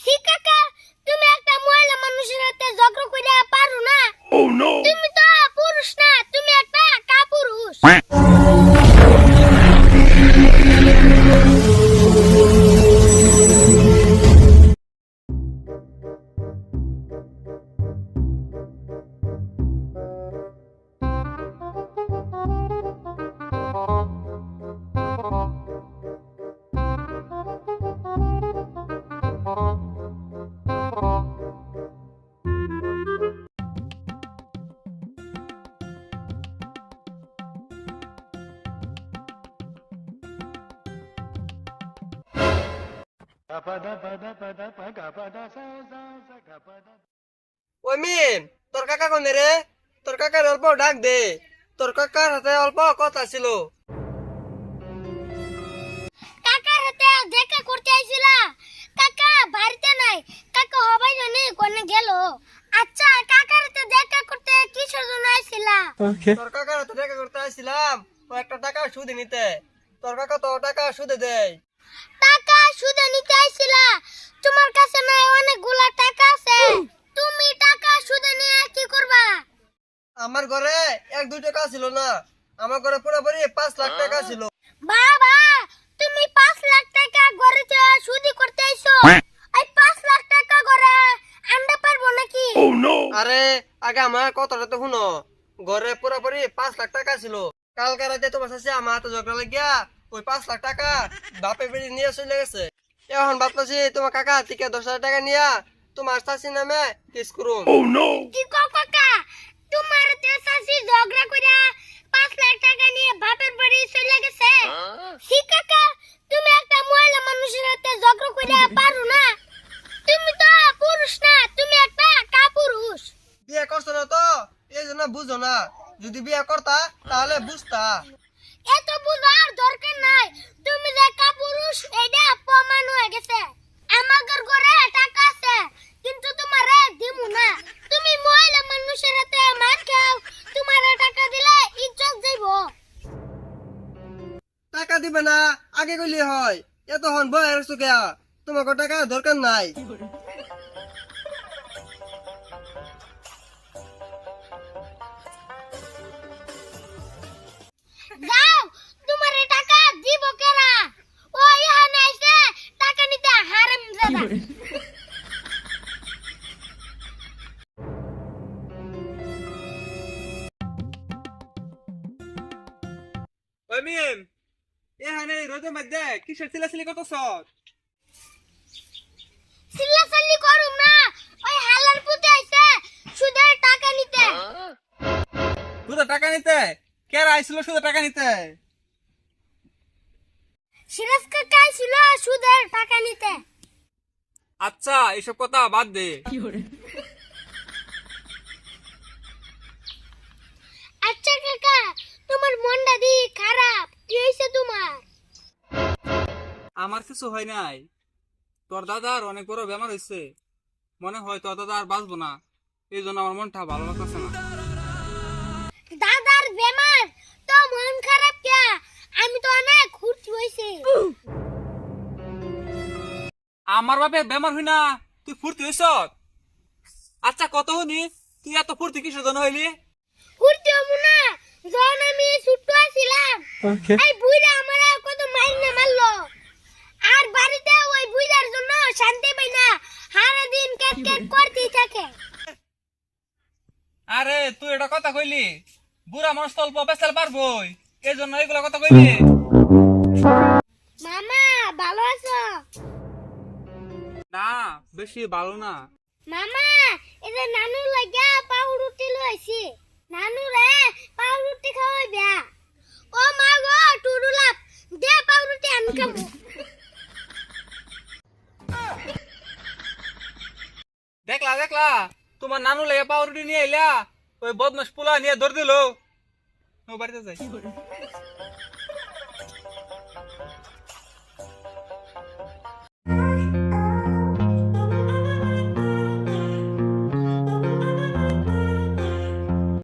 শিকাকা তুমি একটা মহিলা মানুষের সাথে ঝগড়া করে পারো না। oh, তুমি ওই মিম তোর কাকা কোনে রে? তোর কাকার অল্প ডাক দে। তোর কাকার হাতে অল্প কথা ছিল কাকার হাতে দেখা করতে আইছিলা। কাকা বাড়িতে নাই। কাকা হবাই জানি কোনে গেল। আচ্ছা কাকার হাতে দেখা করতে কিসের জন্য আইছিলা? তোর কাকার হাতে দেখা করতে আসছিলাম ও একটা টাকা সুদে নিতে। তোর কাকা তো টাকা সুদে দেয়। টাকা সুদে নিতে আইছিলা? তোমার কাছে নাই অনেকগুলা টাকা আছে। তুমি টাকা সুদে নিয়ে কি করবা? আমার ঘরে এক দুই টাকা ছিল না। আমার ঘরে পুরোপুরি পাঁচ লাখ টাকা ছিল। বাবা তুমি পাঁচ লাখ টাকা গড়েছে সুদি করতে আইছো? এই পাঁচ লাখ টাকা গড়ে আনতে পারব নাকি? আরে আগে আমার কথাটা তো শুনো। ঘরে পুরোপুরি পাঁচ লাখ টাকা ছিল। কালকে রাতে তোমার সাথে আমার হাতে ঝগড়া লাগিয়া ওই পাঁচ লাখ টাকা বাপে বেড়ে নিয়ে চলে গেছে। এখন ভাবতেছি তোমার কাকা থেকে দশ হাজার টাকা নিয়া তোমার চাষি নামে কিস করুন কি কও কাকা? তোমার তে শাশি ঝগড়া কইরা পাঁচ লাখ টাকা নিয়ে বাপের বাড়ি চলে গেছে। সি কাকা তুমি একটা মহিলা মানুষের ঝগড়া কইরা পারো না। তুমি তো পুরুষ না তুমি একটা কাপুরুষ। বিয়ে করছ না তো? এই জন্য বুঝো না। যদি বিয়ে করতা তাহলে বুঝতা। এত দরকার নাই। তুমি যে কাপুরুষ এটা প্রমাণ হয়ে গেছে। আমাদের ঘরে টাকা আছে, কিন্তু তোমারে দিমু না। তুমি মহিলা মানুষের হাতে মার খাও তোমার টাকা দিলে ইজ্জত যাইব টাকা দিবে না, আগে গলি হয়। এত হন বয় আর সুখিয়া তোমাকে টাকা দরকার নাই। মিম এখানে রোদের মধ্যে কিসের চিলাচিলি করতেছ সিল্লা সাল্লি করুম না ওই হালার পুতে আইছে সুদের টাকা নিতে। শুধু টাকা নিতে? কে আইছিল শুধু টাকা নিতে? সিরাজ কাকা আইছিল সুদের টাকা নিতে। আচ্ছা এসব কথা বাদ দে আচ্ছা কাকা তোমার মনটা দি খারাপ। কি হয়েছে তোমার? আমার কিছু হয় নাই। তোর দাদার অনেক বড় বেমার হয়েছে মনে হয় তোর দাদা আর বাঁচবো না। এই জন্য আমার মনটা ভালো লাগতেছে না। দাদার বেমার? তো মন খারাপ কে আমি তো অনেক খুশি হয়েছি আমার বাপে বেমার হই না। তুই ফুর্তি হইছ? আচ্ছা কত হনি তুই এত ফুর্তি কিসের জন্য হইলি? ঘুরতে হব না। যখন আমি ছোট্ট আছিলাম এই বুইরা আমার কত মাইল না মারলো। আর বাড়িতে ওই বুইরার জন্য শান্তি পাই না। সারা দিন কেট কেট করতেই থাকে। আরে তুই এটা কথা কইলি? বুড়া মানুষ তো অল্প বেচাল পারবই। এই জন্য এইগুলা কথা কইলি? মামা ভালো আছো? না বেশি ভালো না। মামা এটা নানু লাগা পাউরুটি লইছি। নানু রে পাউরুটি খাওয়াই বিয়া ও মা গো টুরুলাপ দে পাউরুটি, আমি খাব। দেখলা দেখলা, তোমার নানু লেগে পাউরুটি নিয়ে এলা ওই বদমাস পোলা নিয়ে ধর দিল। ও বাড়িতে যাই।